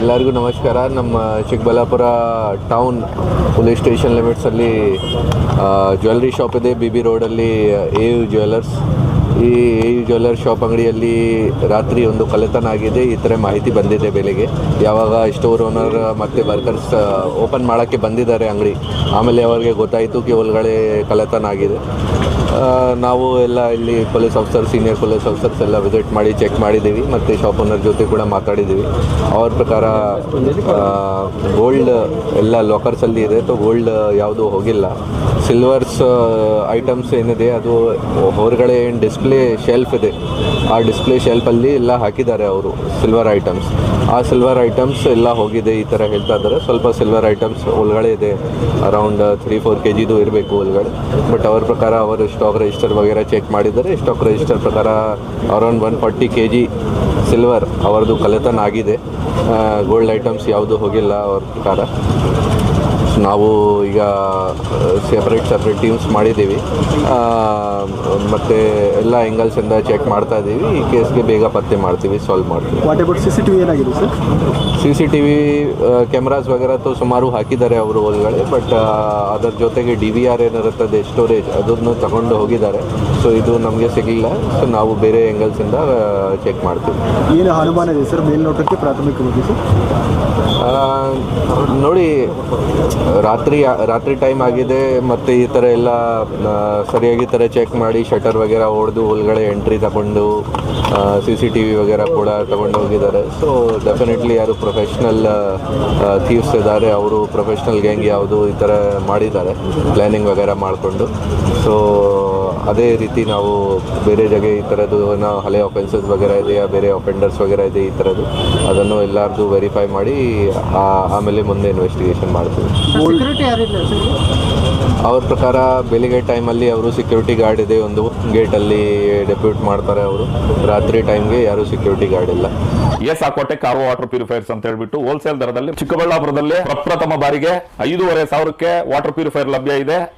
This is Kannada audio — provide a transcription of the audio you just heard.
ಎಲ್ಲರಿಗೂ ನಮಸ್ಕಾರ. ನಮ್ಮ ಚಿಕ್ಕಬಳ್ಳಾಪುರ ಟೌನ್ ಪೊಲೀಸ್ ಸ್ಟೇಷನ್ ಲಿಮಿಟ್ಸಲ್ಲಿ ಜ್ಯುವೆಲ್ರಿ ಶಾಪ್ ಇದೆ. ಬಿ ಬಿ ರೋಡಲ್ಲಿ ಎ ಯು ಜ್ಯುವೆಲರ್ಸ್ ಈ ಜ್ಯುವೆಲ್ಲರ್ ಶಾಪ್ ಅಂಗಡಿಯಲ್ಲಿ ರಾತ್ರಿ ಒಂದು ಕಲೆತನ ಆಗಿದೆ. ಈ ಥರ ಮಾಹಿತಿ ಬಂದಿದೆ ಬೆಲೆಗೆ. ಯಾವಾಗ ಸ್ಟೋರ್ ಓನರ್ ಮತ್ತು ವರ್ಕರ್ಸ್ ಓಪನ್ ಮಾಡೋಕ್ಕೆ ಬಂದಿದ್ದಾರೆ ಅಂಗಡಿ. ಆಮೇಲೆ ಅವರಿಗೆ ಗೊತ್ತಾಯಿತು ಕಿ ಒಳಗಡೆ ಕಳ್ಳತನ ಆಗಿದೆ. ನಾವು ಎಲ್ಲ ಇಲ್ಲಿ police officer senior police officers ಎಲ್ಲ ವಿಸಿಟ್ ಮಾಡಿ ಚೆಕ್ ಮಾಡಿದ್ದೀವಿ. ಮತ್ತು ಶಾಪ್ ಓನರ್ ಜೊತೆ ಕೂಡ ಮಾತಾಡಿದ್ದೀವಿ. ಅವ್ರ ಪ್ರಕಾರ ಗೋಲ್ಡ್ ಎಲ್ಲ ಲಾಕರ್ಸಲ್ಲಿ ಇದೆ. ಅಥವಾ ಗೋಲ್ಡ್ ಯಾವುದು ಹೋಗಿಲ್ಲ. ಸಿಲ್ವರ್ಸ್ ಐಟಮ್ಸ್ ಏನಿದೆ, ಅದು ಹೊರಗಡೆ ಏನು ಡಿಸ್ಪ್ಲೇ ಶೆಲ್ಫ್ ಇದೆ. ಆ ಡಿಸ್ಪ್ಲೇ ಶೆಲ್ಫಲ್ಲಿ ಎಲ್ಲ ಹಾಕಿದ್ದಾರೆ ಅವರು ಸಿಲ್ವರ್ ಐಟಮ್ಸ್ ಆ ಸಿಲ್ವರ್ ಐಟಮ್ಸ್ ಎಲ್ಲ ಹೋಗಿದೆ ಈ ಥರ ಹೇಳ್ತಾ ಇದ್ದಾರೆ. ಸ್ವಲ್ಪ ಸಿಲ್ವರ್ ಐಟಮ್ಸ್ ಒಳಗಡೆ ಇದೆ. ಅರೌಂಡ್ ತ್ರೀ ಫೋರ್ ಕೆ ಜಿದು ಇರಬೇಕು ಒಳಗಡೆ. ಬಟ್ ಅವ್ರ ಪ್ರಕಾರ ಅವರು ಸ್ಟಾಕ್ ರಿಜಿಸ್ಟರ್ ವಗೇರ ಚೆಕ್ ಮಾಡಿದ್ದಾರೆ. ಸ್ಟಾಕ್ ರಿಜಿಸ್ಟರ್ ಪ್ರಕಾರ around one forty K G silver ಅವರದು ಕಲೆತನ ಆಗಿದೆ. ಗೋಲ್ಡ್ ಐಟಮ್ಸ್ ಯಾವುದು ಹೋಗಿಲ್ಲ ಅವ್ರ ಪ್ರಕಾರ. ನಾವು ಈಗ ಸೆಪ್ರೇಟ್ ಸಪ್ರೇಟ್ ಟೀಮ್ಸ್ ಮಾಡಿದ್ದೀವಿ. ಮತ್ತು ಎಲ್ಲ ಆ್ಯಂಗಲ್ಸಿಂದ ಚೆಕ್ ಮಾಡ್ತಾ ಇದ್ದೀವಿ. ಈ ಕೇಸ್ಗೆ ಬೇಗ ಪತ್ತೆ ಮಾಡ್ತೀವಿ ಸಾಲ್ವ್ ಮಾಡ್ತೀವಿ. What about C C T V ಏನಾಗಿದೆ sir C C T V cameras ವಗರ ತೋ ಸುಮಾರು ಹಾಕಿದ್ದಾರೆ ಅವರು ಒಳಗಡೆ ಬಟ್ ಅದರ ಜೊತೆಗೆ ಡಿ ವಿ ಆರ್ ಏನಿರುತ್ತದೆ ಸ್ಟೋರೇಜ್ ಅದನ್ನು ತಗೊಂಡು ಹೋಗಿದ್ದಾರೆ. ಸೊ ಇದು ನಮಗೆ ಸಿಗಲಿಲ್ಲ. ಸೊ ನಾವು ಬೇರೆ ಆ್ಯಂಗಲ್ಸಿಂದ ಚೆಕ್ ಮಾಡ್ತೀವಿ. ಏನು ಅನುಮಾನ ಇದೆ ಸರ್ ಮೇಲ್ನೋಟಕ್ಕೆ ಪ್ರಾಥಮಿಕವಾಗಿ ಸರ್ ನೋಡಿ ರಾತ್ರಿ ರಾತ್ರಿ ಟೈಮ್ ಆಗಿದೆ ಮತ್ತು ಈ ಥರ ಎಲ್ಲ ಸರಿಯಾಗಿ ಥರ ಚೆಕ್ ಮಾಡಿ ಶಟರ್ ವಗೇರ ಹೊಡೆದು ಒಳಗಡೆ ಎಂಟ್ರಿ ತಗೊಂಡು ಸಿ ಸಿ ಟಿ ವಿ ವಗೇರ ಕೂಡ ತಗೊಂಡು ಹೋಗಿದ್ದಾರೆ. ಸೊ ಡೆಫಿನೆಟ್ಲಿ ಯಾರು ಪ್ರೊಫೆಷ್ನಲ್ ಥೀವ್ಸ್ ಇದ್ದಾರೆ. ಅವರು ಪ್ರೊಫೆಷ್ನಲ್ ಗ್ಯಾಂಗ್ ಯಾವುದು ಈ ಥರ ಮಾಡಿದ್ದಾರೆ. ಪ್ಲ್ಯಾನಿಂಗ್ ವಗೇರ ಮಾಡಿಕೊಂಡು. ಸೊ ಅದೇ ರೀತಿ ನಾವು ಬೇರೆ ಜಾಗೆ ಈ ಥರದ್ದು ನಾವು ಹಳೆ ಅಫೆನ್ಸಸ್ ವಗೇರ ಇದೆಯಾ? ಬೇರೆ ಅಫೆಂಡರ್ಸ್ ವಗೇರ ಇದೆ ಈ ಥರದ್ದು? ಅದನ್ನು ಎಲ್ಲರದು ವೆರಿಫೈ ಮಾಡಿ ಆ- ಆಮೇಲೆ ಮುಂದೆ ಇನ್ವೆಸ್ಟಿಗೇಷನ್ ಮಾಡ್ತೀವಿ. ಸೆಕ್ಯೂರಿಟಿ ಯಾರಿಲ್ಲ ಸರ್? ಅವ್ರ ಪ್ರಕಾರ ಬೆಳಿಗ್ಗೆ ಟೈಮಲ್ಲಿ ಅವರು ಸೆಕ್ಯೂರಿಟಿ ಗಾರ್ಡ್ ಇದೆ ಒಂದು ಗೇಟಲ್ಲಿ ಡೆಪ್ಯೂಟ್ ಮಾಡ್ತಾರೆ ಅವರು. ರಾತ್ರಿ ಟೈಮ್ಗೆ ಯಾರು ಸೆಕ್ಯೂರಿಟಿ ಗಾರ್ಡ್ ಇಲ್ಲ. ಎಸ್ ಹಾಕೋಟೆ ಕಾರು ವಾಟರ್ ಪ್ಯೂರಿಫೈರ್ಸ್ ಅಂತ ಹೇಳ್ಬಿಟ್ಟು ಹೋಲ್ಸೇಲ್ ದರದಲ್ಲಿ ಚಿಕ್ಕಬಳ್ಳಾಪುರದಲ್ಲಿ ಪ್ರಪ್ರಥಮ ಬಾರಿಗೆ ಐದೂವರೆ ಸಾವಿರಕ್ಕೆ ವಾಟರ್ ಪ್ಯೂರಿಫೈರ್ ಲಭ್ಯ ಇದೆ.